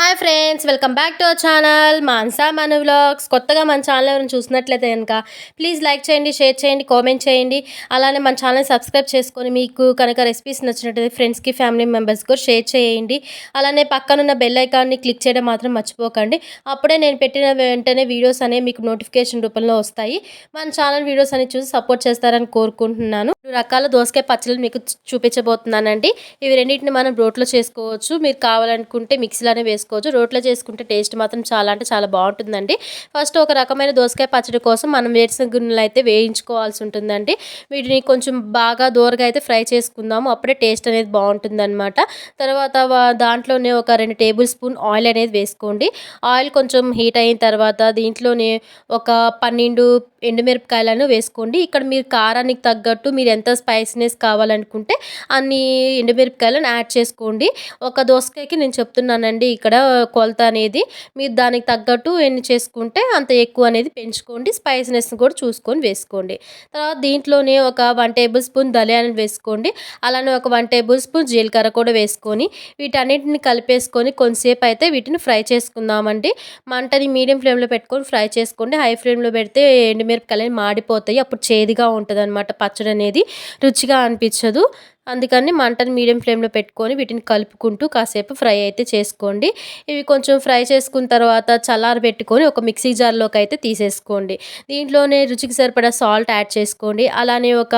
Hi friends welcome back to our channel Mansa మన vlogs. కొత్తగా మన ఛానల్ ఎవరైనా చూసినట్లయితే కనుక ప్లీజ్ లైక్ చేయండి షేర్ చేయండి కామెంట్ చేయండి. అలానే మన ఛానల్ సబ్స్క్రైబ్ చేసుకొని మీకు కనుక రెసిపీస్ నచ్చినట్లయితే ఫ్రెండ్స్కి ఫ్యామిలీ మెంబర్స్కి కూడా షేర్ చేయండి. అలానే పక్కనున్న బెల్ ఐకాన్ని క్లిక్ చేయడం మాత్రం మర్చిపోకండి. అప్పుడే నేను పెట్టిన వెంటనే వీడియోస్ అనేవి మీకు నోటిఫికేషన్ రూపంలో వస్తాయి. మన ఛానల్ వీడియోస్ అనేవి చూసి సపోర్ట్ చేస్తారని కోరుకుంటున్నాను. రకాల దోసకాయ పచ్చళ్ళు మీకు చూపించబోతున్నానండి. ఇవి రెండింటిని మనం రోట్లో చేసుకోవచ్చు. మీరు కావాలనుకుంటే మిక్సీలోనే వేసుకోవచ్చు. రోట్లో చేసుకుంటే టేస్ట్ మాత్రం చాలా అంటే చాలా బాగుంటుందండి. ఫస్ట్ ఒక రకమైన దోసకాయ పచ్చడి కోసం మనం వేసిన గిన్నెలు అయితే వేయించుకోవాల్సి ఉంటుందండి. వీటిని కొంచెం బాగా దూరగా అయితే ఫ్రై చేసుకుందాము. అప్పుడే టేస్ట్ అనేది బాగుంటుందన్నమాట. తర్వాత దాంట్లోనే ఒక రెండు టేబుల్ స్పూన్ ఆయిల్ అనేది వేసుకోండి. ఆయిల్ కొంచెం హీట్ అయిన తర్వాత దీంట్లోనే ఒక పన్నెండు ఎండుమిరపకాయలను వేసుకోండి. ఇక్కడ మీరు కారానికి తగ్గట్టు మీరు ఎంత స్పైసీనెస్ కావాలనుకుంటే అన్ని ఎండుమిరపకాయలను యాడ్ చేసుకోండి. ఒక దోసకాయకి నేను చెప్తున్నానండి. ఇక్కడ కొలత అనేది మీరు దానికి తగ్గట్టు ఎన్ని చేసుకుంటే అంత ఎక్కువ అనేది పెంచుకోండి. స్పైసీనెస్ కూడా చూసుకొని వేసుకోండి. తర్వాత దీంట్లోనే ఒక వన్ టేబుల్ స్పూన్ ధనియాలను వేసుకోండి. అలానే ఒక వన్ టేబుల్ స్పూన్ జీలకర్ర కూడా వేసుకొని వీటన్నిటిని కలిపేసుకొని కొంతసేపు అయితే వీటిని ఫ్రై చేసుకుందామండి. మంటని మీడియం ఫ్లేమ్లో పెట్టుకొని ఫ్రై చేసుకోండి. హై ఫ్లేమ్లో పెడితే ఎండుమిరపకాయలు మాడిపోతాయి. అప్పుడు చేదుగా ఉంటుంది అనమాట పచ్చడి అనేది రుచిగా అనిపించదు. అందుకని మంటని మీడియం ఫ్లేమ్లో పెట్టుకొని వీటిని కలుపుకుంటూ కాసేపు ఫ్రై అయితే చేసుకోండి. ఇవి కొంచెం ఫ్రై చేసుకున్న తర్వాత చల్లారి పెట్టుకొని ఒక మిక్సీ జార్లోకి అయితే తీసేసుకోండి. దీంట్లోనే రుచికి సరిపడా సాల్ట్ యాడ్ చేసుకోండి. అలానే ఒక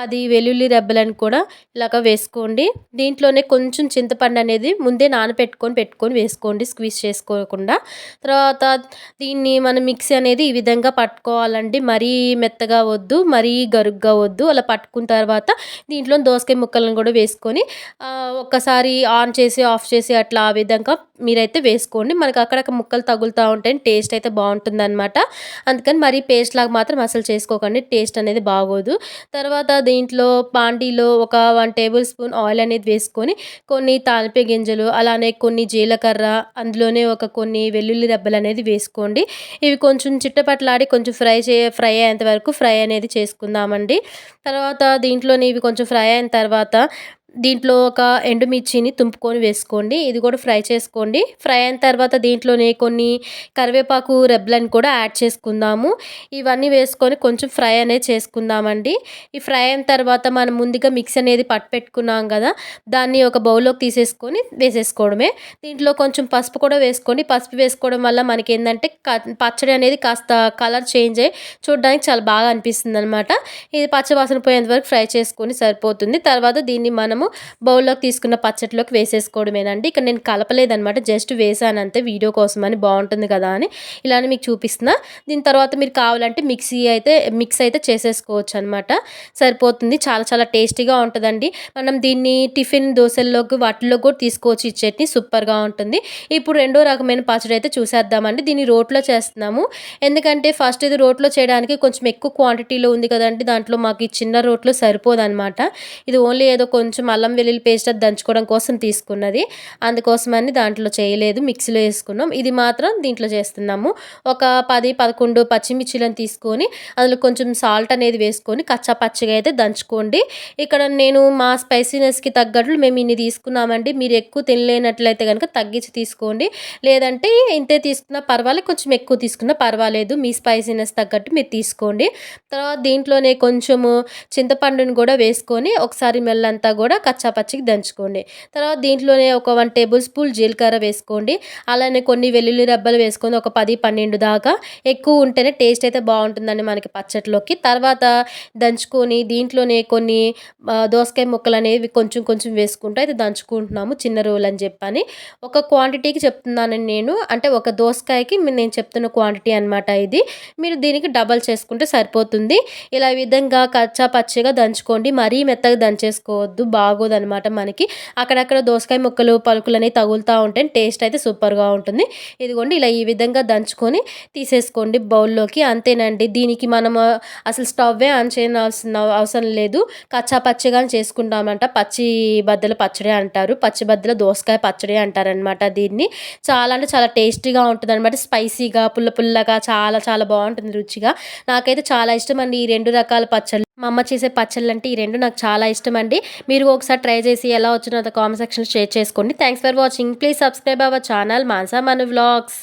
పది వెల్లుల్లి రెబ్బలను కూడా ఇలాగ వేసుకోండి. దీంట్లోనే కొంచెం చింతపండు అనేది ముందే నానబెట్టుకొని పెట్టుకొని వేసుకోండి స్క్వీజ్ చేసుకోకుండా. తర్వాత దీన్ని మనం మిక్సీ అనేది ఈ విధంగా పట్టుకోవాలండి. మరీ మెత్తగా వద్దు మరీ గరుగ్గా వద్దు. అలా పట్టుకున్న తర్వాత దీంట్లో దోసకాయ ముక్కలను కూడా వేసుకొని ఒక్కసారి ఆన్ చేసి ఆఫ్ చేసి అట్లా ఆ విధంగా మీరైతే వేసుకోండి. మనకు అక్కడక్కడ ముక్కలు తగులుతూ ఉంటాయి టేస్ట్ అయితే బాగుంటుంది అనమాట అందుకని మరీ పేస్ట్ లాగా మాత్రం అసలు చేసుకోకండి. టేస్ట్ అనేది బాగోదు. తర్వాత దీంట్లో పాండీలో ఒక వన్ టేబుల్ స్పూన్ ఆయిల్ అనేది వేసుకొని కొన్ని తాలిపే గింజలు అలానే కొన్ని జీలకర్ర అందులోనే ఒక కొన్ని వెల్లుల్లి రెబ్బలు అనేది వేసుకోండి. ఇవి కొంచెం చిట్టపట్లాడి కొంచెం ఫ్రై చే ఫ్రై అయ్యేంత వరకు ఫ్రై అనేది చేసుకుందామండి. తర్వాత దీంట్లోనే ఇవి కొంచెం ఫ్రై అయిన తర్వాత तरवा దీంట్లో ఒక ఎండుమిర్చిని తుంపుకొని వేసుకోండి. ఇది కూడా ఫ్రై చేసుకోండి. ఫ్రై అయిన తర్వాత దీంట్లోనే కొన్ని కరివేపాకు రెబ్బలను కూడా యాడ్ చేసుకుందాము. ఇవన్నీ వేసుకొని కొంచెం ఫ్రై అనేది చేసుకుందామండి. ఈ ఫ్రై అయిన తర్వాత మనం ముందుగా మిక్స్ అనేది పట్టు పెట్టుకున్నాం కదా దాన్ని ఒక బౌల్లోకి తీసేసుకొని వేసేసుకోవడమే. దీంట్లో కొంచెం పసుపు కూడా వేసుకోండి. పసుపు వేసుకోవడం వల్ల మనకి ఏంటంటే క- పచ్చడి అనేది కాస్త కలర్ చేంజ్ అయ్యి చూడడానికి చాలా బాగా అనిపిస్తుంది అనమాట ఇది పచ్చవాసన పోయేంత వరకు ఫ్రై చేసుకొని సరిపోతుంది. తర్వాత దీన్ని మనం మనము బౌల్లోకి తీసుకున్న పచ్చట్లోకి వేసేసుకోవడమేనండి. ఇక్కడ నేను కలపలేదనమాట జస్ట్ వేసాను అంతే వీడియో కోసం అని బాగుంటుంది కదా అని ఇలానే మీకు చూపిస్తున్నా. దీని తర్వాత మీరు కావాలంటే మిక్సీ అయితే మిక్స్ అయితే చేసేసుకోవచ్చు అనమాట సరిపోతుంది చాలా చాలా టేస్టీగా ఉంటుందండి. మనం దీన్ని టిఫిన్ దోశల్లోకి వాటిల్లో కూడా తీసుకోవచ్చు ఈ చట్నీ సూపర్గా ఉంటుంది. ఇప్పుడు రెండో రకమైన పచ్చడి అయితే చూసేద్దామండి. దీన్ని రోట్లో చేస్తున్నాము. ఎందుకంటే ఫస్ట్ ఇది రోట్లో చేయడానికి కొంచెం ఎక్కువ క్వాంటిటీలో ఉంది కదండి. దాంట్లో మాకు ఈ చిన్న రోట్లో సరిపోదన్నమాట. ఇది ఓన్లీ ఏదో కొంచెం అల్లం వెల్లుల్లి పేస్ట్ అది దంచుకోవడం కోసం తీసుకున్నది. అందుకోసమని దాంట్లో చేయలేదు మిక్సీలో వేసుకున్నాం. ఇది మాత్రం దీంట్లో చేస్తున్నాము. ఒక పది పదకొండు పచ్చిమిర్చిలను తీసుకొని అందులో కొంచెం సాల్ట్ అనేది వేసుకొని కచ్చా పచ్చిగా అయితే దంచుకోండి. ఇక్కడ నేను మా స్పైసీనెస్కి తగ్గట్లు మేము ఇన్ని తీసుకున్నామండి. మీరు ఎక్కువ తినలేనట్లయితే కనుక తగ్గించి తీసుకోండి. లేదంటే ఇంతే తీసుకున్నా పర్వాలేదు కొంచెం ఎక్కువ తీసుకున్నా పర్వాలేదు. మీ స్పైసీనెస్ తగ్గట్టు మీరు తీసుకోండి. తర్వాత దీంట్లోనే కొంచెము చింతపండుని కూడా వేసుకొని ఒకసారి మెల్లంతా కూడా కచ్చా పచ్చికి దంచుకోండి. తర్వాత దీంట్లోనే ఒక వన్ టేబుల్ స్పూన్ జీలకర్ర వేసుకోండి. అలానే కొన్ని వెల్లుల్లి రెబ్బలు వేసుకొని ఒక పది పన్నెండు దాకా ఎక్కువ ఉంటేనే టేస్ట్ అయితే బాగుంటుందండి మనకి పచ్చట్లోకి. తర్వాత దంచుకొని దీంట్లోనే కొన్ని దోసకాయ ముక్కలు అనేవి కొంచెం కొంచెం వేసుకుంటూ అయితే దంచుకుంటున్నాము చిన్న రోల్ అని చెప్పని. ఒక క్వాంటిటీకి చెప్తున్నానండి నేను. అంటే ఒక దోసకాయకి నేను చెప్తున్న క్వాంటిటీ అనమాట ఇది. మీరు దీనికి డబల్ చేసుకుంటే సరిపోతుంది. ఇలా ఈ విధంగా కచ్చా పచ్చిగా దంచుకోండి. మరీ మెత్తగా దంచేసుకోవద్దు. బాగోదనమాట మనకి. అక్కడక్కడ దోసకాయ ముక్కలు పలుకులు అనేవి తగులుతూ ఉంటాయి టేస్ట్ అయితే సూపర్గా ఉంటుంది. ఇదిగోండి ఇలా ఈ విధంగా దంచుకొని తీసేసుకోండి బౌల్లోకి. అంతేనండి దీనికి మనం అసలు స్టవ్వే ఆన్ చేయాల్సిన అవసరం లేదు. కచ్చా పచ్చిగా చేసుకుంటామంట పచ్చి బద్దల పచ్చడి అంటారు. పచ్చి బద్దల దోసకాయ పచ్చడి అంటారనమాట దీన్ని. చాలా అంటే చాలా టేస్టీగా ఉంటుంది అనమాట స్పైసీగా పుల్ల పుల్లగా చాలా చాలా బాగుంటుంది రుచిగా. నాకైతే చాలా ఇష్టం అండి ఈ రెండు రకాల పచ్చళ్ళు. మా అమ్మ చేసే పచ్చళ్ళు అంటే ఈ రెండు నాకు చాలా ఇష్టం అండి మీరు ఒకసారి ట్రై చేసి ఎలా వచ్చినో కామెంట్ సెక్షన్లో షేర్ చేసుకోండి. Thanks for watching please subscribe our channel Mansa Manu vlogs